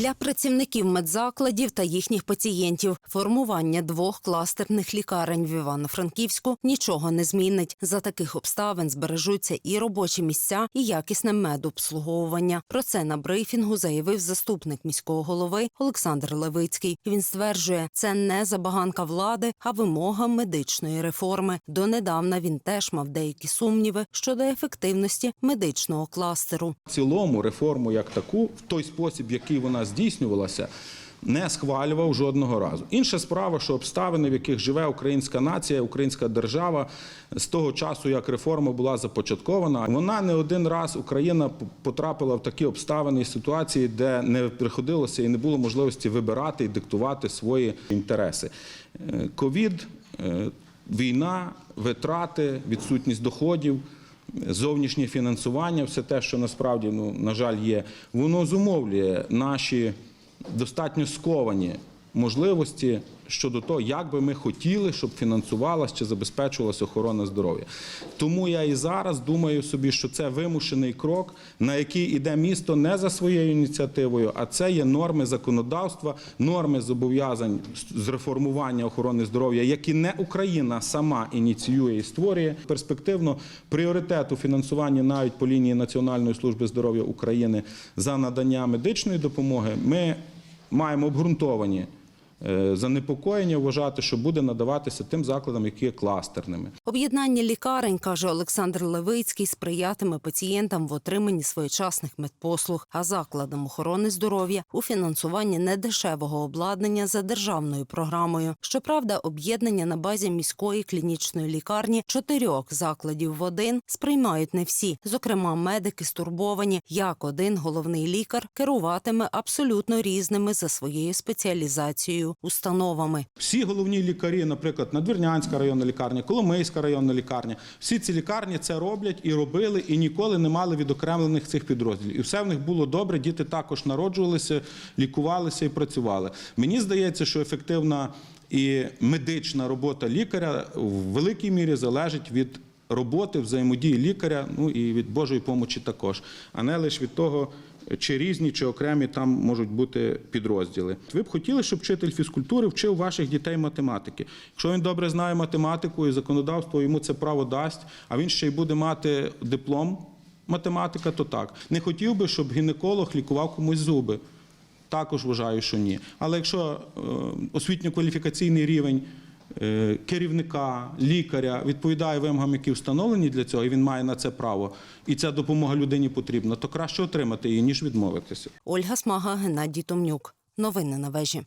Для працівників медзакладів та їхніх пацієнтів формування двох кластерних лікарень в Івано-Франківську нічого не змінить. За таких обставин збережуться і робочі місця, і якісне медобслуговування. Про це на брифінгу заявив заступник міського голови Олександр Левицький. Він стверджує, це не забаганка влади, а вимога медичної реформи. Донедавна він теж мав деякі сумніви щодо ефективності медичного кластеру. В цілому реформу як таку, в той спосіб, який вона здійснювалася, не схвалював жодного разу. Інша справа, що обставини, в яких живе українська нація, українська держава, з того часу, як реформа була започаткована, вона не один раз Україна потрапила в такі обставини і ситуації, де не приходилося і не було можливості вибирати і диктувати свої інтереси. Е, Ковід, е, війна, витрати, відсутність доходів зовнішнє фінансування, все те, що насправді, ну, на жаль, є, воно зумовлює наші достатньо сковані можливості щодо того, як би ми хотіли, щоб фінансувалась чи забезпечувалася охорона здоров'я. Тому я і зараз думаю собі, що це вимушений крок, на який іде місто не за своєю ініціативою, а це є норми законодавства, норми зобов'язань з реформування охорони здоров'я, які не Україна сама ініціює і створює. Перспективно пріоритет у фінансуванні навіть по лінії Національної служби здоров'я України за надання медичної допомоги. Ми маємо обґрунтовані занепокоєння вважати, що буде надаватися тим закладам, які є кластерними. Об'єднання лікарень, каже Олександр Левицький, сприятиме пацієнтам в отриманні своєчасних медпослуг, а закладам охорони здоров'я у фінансуванні недешевого обладнання за державною програмою. Щоправда, об'єднання на базі міської клінічної лікарні чотирьох закладів в один сприймають не всі. Зокрема, медики стурбовані, як один головний лікар керуватиме абсолютно різними за своєю спеціалізацією установами. Всі головні лікарі, наприклад, Надвірнянська районна лікарня, Коломийська районна лікарня, всі ці лікарні це роблять і робили, і ніколи не мали відокремлених цих підрозділів. І все в них було добре. Діти також народжувалися, лікувалися і працювали. Мені здається, що ефективна і медична робота лікаря в великій мірі залежить від роботи, взаємодії лікаря, ну і від Божої помочі також, а не лише від того. Чи різні, чи окремі там можуть бути підрозділи. Ви б хотіли, щоб вчитель фізкультури вчив ваших дітей математики. Якщо він добре знає математику і законодавство йому це право дасть, а він ще й буде мати диплом математика, то так. Не хотів би, щоб гінеколог лікував комусь зуби. Також вважаю, що ні. Але якщо е, освітньо-кваліфікаційний рівень керівника, лікаря відповідає вимогам, які встановлені для цього, і він має на це право, і ця допомога людині потрібна, то краще отримати її, ніж відмовитися. Ольга Смага, Геннадій Томнюк. Новини на вежі.